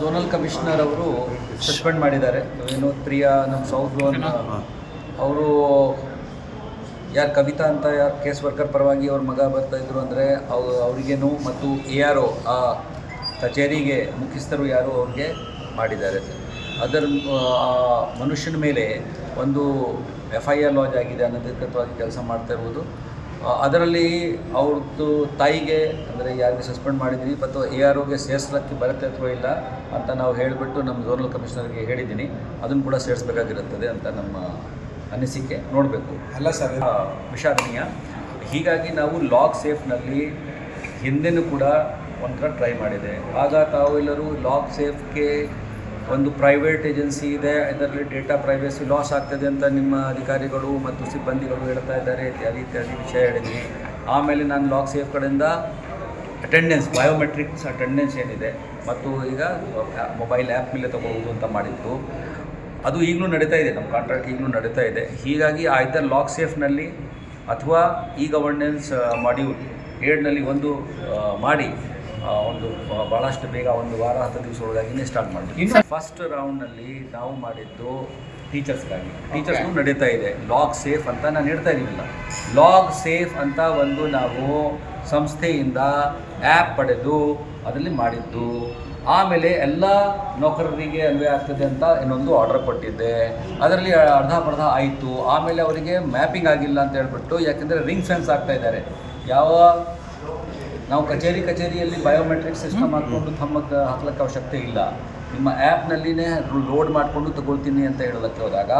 Zonal commissioner ಅವರು suspend ಮಾಡಿದ್ದಾರೆ. ವಿನೋದ್ ಪ್ರಿಯಾ ನಮ್ಮ ಸೌತ್ ಝೋನ್ ಅವರು ಯಾರು ಕವಿತಾ ಅಂತ ಯಾರು ಕೇಸ್ ವರ್ಕರ್ ಪರವಾಗಿ ಅವ್ರ ಮಗ ಬರ್ತಾ ಇದ್ರು ಅಂದರೆ ಅವ್ರು ಅವರಿಗೇನು ಮತ್ತು ಎ ಆರ್ ಒ ಆ ಕಚೇರಿಗೆ ಮುಖ್ಯಸ್ಥರು ಯಾರು ಅವ್ರಿಗೆ ಮಾಡಿದ್ದಾರೆ. ಅದರ ಆ ಮನುಷ್ಯನ ಮೇಲೆ ಒಂದು ಎಫ್ ಐ ಆರ್ ಲಾಜ್ ಆಗಿದೆ ಅನಧಿಕೃತವಾಗಿ ಕೆಲಸ ಮಾಡ್ತಾ ಇರುವುದು ಆ, ಅದರಲ್ಲಿ ಅವ್ರದ್ದು ತಾಯಿಗೆ ಅಂದರೆ ಯಾರಿಗೆ ಸಸ್ಪೆಂಡ್ ಮಾಡಿದ್ದೀನಿ ಮತ್ತು ಎ ಆರ್ ಒಗೆ ಸೇರಿಸ್ಲಿಕ್ಕೆ ಬರುತ್ತೆ ಅಥವಾ ಇಲ್ಲ ಅಂತ ನಾವು ಹೇಳಿಬಿಟ್ಟು ನಮ್ಮ ಝೋನಲ್ ಕಮಿಷನರ್ಗೆ ಹೇಳಿದ್ದೀನಿ. ಅದನ್ನು ಕೂಡ ಸೇರಿಸಬೇಕಾಗಿರುತ್ತದೆ ಅಂತ ನಮ್ಮ ಅನಿಸಿಕೆ. ನೋಡಬೇಕು. ಅಲ್ಲ ಸರ್ ವಿಷಾದನೀಯ. ಹೀಗಾಗಿ ನಾವು ಲಾಗ್ ಸೇಫ್ನಲ್ಲಿ ಹಿಂದೆನೂ ಕೂಡ ಒಂಥರ ಟ್ರೈ ಮಾಡಿದೆ. ಆಗ ತಾವೆಲ್ಲರೂ ಲಾಗ್ ಸೇಫ್ಗೆ ಒಂದು ಪ್ರೈವೇಟ್ ಏಜೆನ್ಸಿ ಇದೆ ಇದರಲ್ಲಿ ಡೇಟಾ ಪ್ರೈವೇಸಿ ಲಾಸ್ ಆಗ್ತದೆ ಅಂತ ನಿಮ್ಮ ಅಧಿಕಾರಿಗಳು ಮತ್ತು ಸಿಬ್ಬಂದಿಗಳು ಹೇಳ್ತಾ ಇದ್ದಾರೆ, ಇತ್ಯಾದಿ ಇತ್ಯಾದಿ ವಿಷಯ ಹೇಳಿದ್ವಿ ಆಮೇಲೆ ನಾನು ಲಾಕ್ ಸೇಫ್ ಕಡೆಯಿಂದ ಅಟೆಂಡೆನ್ಸ್ ಬಯೋಮೆಟ್ರಿಕ್ಸ್ ಅಟೆಂಡೆನ್ಸ್ ಏನಿದೆ ಮತ್ತು ಈಗ ಮೊಬೈಲ್ ಆ್ಯಪ್ ಮೇಲೆ ತಗೋಬೋದು ಅಂತ ಮಾಡಿದ್ದು ಅದು ಈಗಲೂ ನಡೀತಾ ಇದೆ, ನಮ್ಮ ಕಾಂಟ್ರಾಕ್ಟ್ ಈಗಲೂ ನಡೀತಾ ಇದೆ. ಹೀಗಾಗಿ ಆಯ್ತಾ ಲಾಕ್ ಸೇಫ್ನಲ್ಲಿ ಅಥವಾ ಇ ಗವರ್ನೆನ್ಸ್ ಮಾಡ್ಯೂಲ್ ಏಡ್ನಲ್ಲಿ ಒಂದು ಮಾಡಿ ಒಂದು ಭಾಳಷ್ಟು ಬೇಗ ಒಂದು ವಾರ ಹತ್ತು ದಿವಸ ಒಳಗಾಗಿನೇ ಸ್ಟಾರ್ಟ್ ಮಾಡಬೇಕು. ಇನ್ನು ಫಸ್ಟ್ ರೌಂಡ್ನಲ್ಲಿ ನಾವು ಮಾಡಿದ್ದು ಟೀಚರ್ಸ್ಗಾಗಿ ಟೀಚರ್ಸ್ಗೂ ನಡೀತಾ ಇದೆ. ಲಾಗ್ ಸೇಫ್ ಅಂತ ನಾನು ಹೇಳ್ತಾ ಇದ್ದೀನಿಲ್ಲ ಲಾಗ್ ಸೇಫ್ ಅಂತ ಒಂದು ನಾವು ಸಂಸ್ಥೆಯಿಂದ ಆ್ಯಪ್ ಪಡೆದು ಅದರಲ್ಲಿ ಮಾಡಿದ್ದು. ಆಮೇಲೆ ಎಲ್ಲ ನೌಕರರಿಗೆ ಅನ್ವಯ ಆಗ್ತದೆ ಅಂತ ಇನ್ನೊಂದು ಆರ್ಡರ್ ಕೊಟ್ಟಿದ್ದೆ. ಅದರಲ್ಲಿ ಅರ್ಧ ಪರ್ಧ ಆಯಿತು. ಆಮೇಲೆ ಅವರಿಗೆ ಮ್ಯಾಪಿಂಗ್ ಆಗಿಲ್ಲ ಅಂತ ಹೇಳ್ಬಿಟ್ಟು ಯಾಕೆಂದರೆ ರಿಂಗ್ ಫೆನ್ಸ್ ಆಗ್ತಾ ಇದ್ದಾರೆ. ಯಾವ ನಾವು ಕಚೇರಿ ಕಚೇರಿಯಲ್ಲಿ ಬಯೋಮೆಟ್ರಿಕ್ ಸಿಸ್ಟಮ್ ಹಾಕ್ಕೊಂಡು ತಮ್ಮಕ್ಕೆ ಹಾಕ್ಲಿಕ್ಕೆ ಅವಶ್ಯಕತೆ ಇಲ್ಲ. ನಿಮ್ಮ ಆ್ಯಪ್ನಲ್ಲಿನೇ ಲೋಡ್ ಮಾಡಿಕೊಂಡು ತಗೊಳ್ತೀನಿ ಅಂತ ಹೇಳೋದಕ್ಕೆ ಹೋದಾಗ